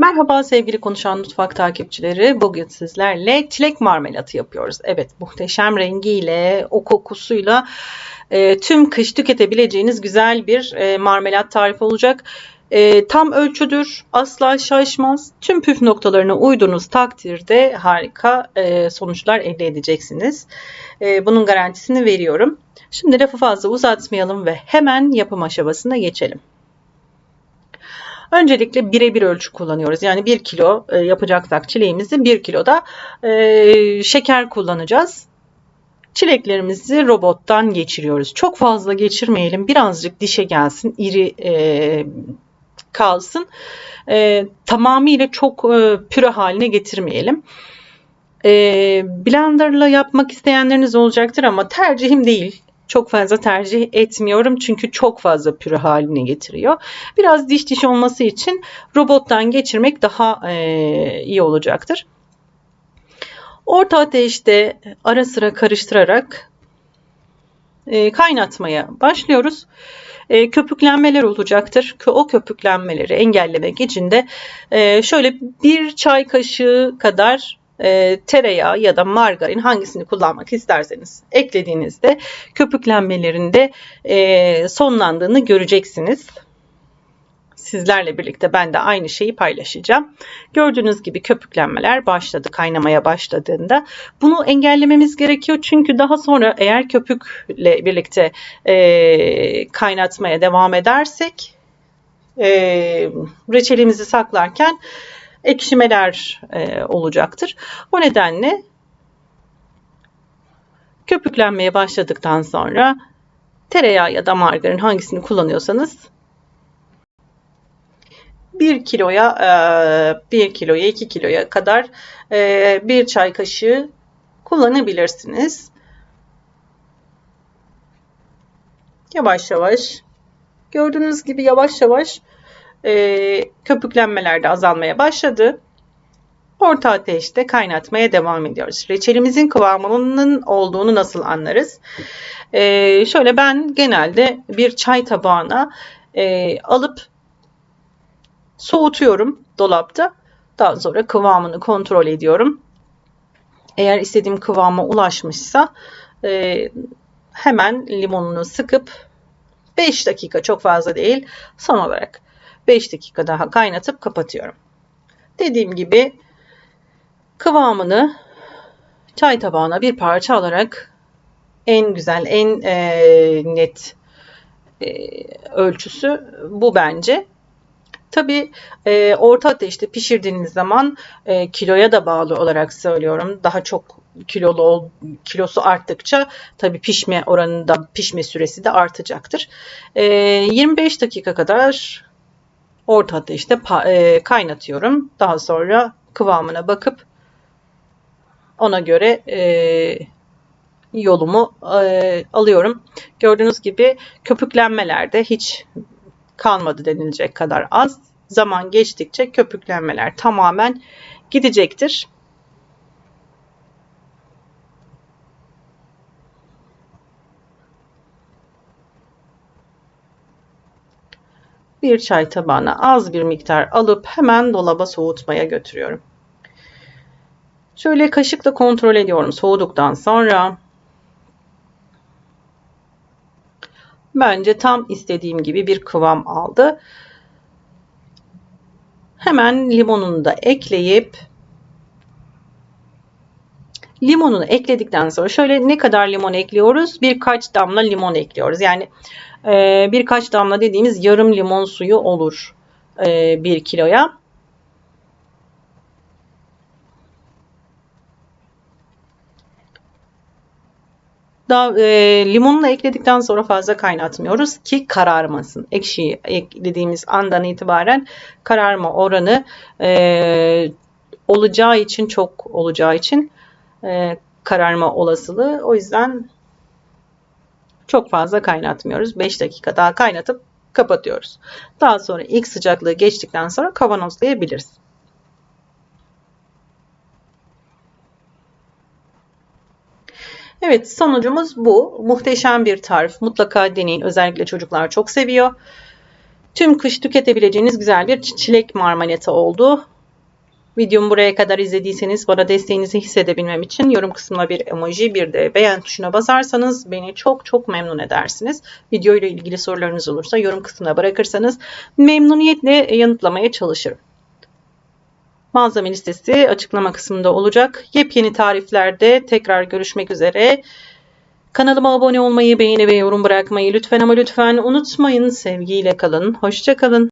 Merhaba sevgili Konuşan Mutfak takipçileri. Bugün sizlerle çilek marmelatı yapıyoruz. Evet muhteşem rengiyle, o kokusuyla e, tüm kış tüketebileceğiniz güzel bir e, marmelat tarifi olacak. E, tam ölçüdür, asla şaşmaz. Tüm püf noktalarına uyduğunuz takdirde harika e, sonuçlar elde edeceksiniz. E, bunun garantisini veriyorum. Şimdi lafı fazla uzatmayalım ve hemen yapım aşamasına geçelim. Öncelikle birebir ölçü kullanıyoruz. Yani 1 kilo e, yapacaksak çileğimizi 1 kiloda e, şeker kullanacağız. Çileklerimizi robottan geçiriyoruz. Çok fazla geçirmeyelim. Birazcık dişe gelsin, iri e, kalsın. E, tamamıyla çok e, püre haline getirmeyelim. E, blenderla yapmak isteyenleriniz olacaktır ama tercihim değil çok fazla tercih etmiyorum çünkü çok fazla püre haline getiriyor. Biraz diş diş olması için robottan geçirmek daha e, iyi olacaktır. Orta ateşte ara sıra karıştırarak e, kaynatmaya başlıyoruz. E, köpüklenmeler olacaktır. O köpüklenmeleri engellemek için de e, şöyle bir çay kaşığı kadar e, tereyağı ya da margarin hangisini kullanmak isterseniz eklediğinizde köpüklenmelerinde e, sonlandığını göreceksiniz. Sizlerle birlikte ben de aynı şeyi paylaşacağım. Gördüğünüz gibi köpüklenmeler başladı kaynamaya başladığında. Bunu engellememiz gerekiyor çünkü daha sonra eğer köpükle birlikte e, kaynatmaya devam edersek e, reçelimizi saklarken ekşimeler e, olacaktır. O nedenle köpüklenmeye başladıktan sonra tereyağı ya da margarin hangisini kullanıyorsanız 1 kiloya 1 e, kiloya 2 kiloya kadar e, bir çay kaşığı kullanabilirsiniz. Yavaş yavaş gördüğünüz gibi yavaş yavaş e, köpüklenmeler de azalmaya başladı. Orta ateşte kaynatmaya devam ediyoruz. Reçelimizin kıvamının olduğunu nasıl anlarız? E, şöyle ben genelde bir çay tabağına e, alıp soğutuyorum dolapta. Daha sonra kıvamını kontrol ediyorum. Eğer istediğim kıvama ulaşmışsa e, hemen limonunu sıkıp 5 dakika çok fazla değil son olarak 5 dakika daha kaynatıp kapatıyorum. Dediğim gibi kıvamını çay tabağına bir parça alarak en güzel, en e, net e, ölçüsü bu bence. Tabi e, orta ateşte pişirdiğiniz zaman e, kiloya da bağlı olarak söylüyorum. Daha çok kilolu kilosu arttıkça tabi pişme oranında pişme süresi de artacaktır. E, 25 dakika kadar orta ateşte e, kaynatıyorum. Daha sonra kıvamına bakıp ona göre e, yolumu e, alıyorum. Gördüğünüz gibi köpüklenmelerde hiç kalmadı denilecek kadar az. Zaman geçtikçe köpüklenmeler tamamen gidecektir. Bir çay tabağına az bir miktar alıp hemen dolaba soğutmaya götürüyorum. Şöyle kaşıkla kontrol ediyorum soğuduktan sonra. Bence tam istediğim gibi bir kıvam aldı. Hemen limonunu da ekleyip limonunu ekledikten sonra şöyle ne kadar limon ekliyoruz? Birkaç damla limon ekliyoruz. Yani e, birkaç damla dediğimiz yarım limon suyu olur e, 1 kiloya. Daha, e, limonunu ekledikten sonra fazla kaynatmıyoruz ki kararmasın. Ekşiyi eklediğimiz andan itibaren kararma oranı e, olacağı için çok olacağı için e, kararma olasılığı. O yüzden çok fazla kaynatmıyoruz. 5 dakika daha kaynatıp kapatıyoruz. Daha sonra ilk sıcaklığı geçtikten sonra kavanozlayabiliriz. Evet sonucumuz bu. Muhteşem bir tarif. Mutlaka deneyin. Özellikle çocuklar çok seviyor. Tüm kış tüketebileceğiniz güzel bir çi- çilek marmalata oldu. Videomu buraya kadar izlediyseniz bana desteğinizi hissedebilmem için yorum kısmına bir emoji bir de beğen tuşuna basarsanız beni çok çok memnun edersiniz. Video ilgili sorularınız olursa yorum kısmına bırakırsanız memnuniyetle yanıtlamaya çalışırım. Malzeme listesi açıklama kısmında olacak. Yepyeni tariflerde tekrar görüşmek üzere. Kanalıma abone olmayı, beğeni ve yorum bırakmayı lütfen ama lütfen unutmayın. Sevgiyle kalın. Hoşça kalın.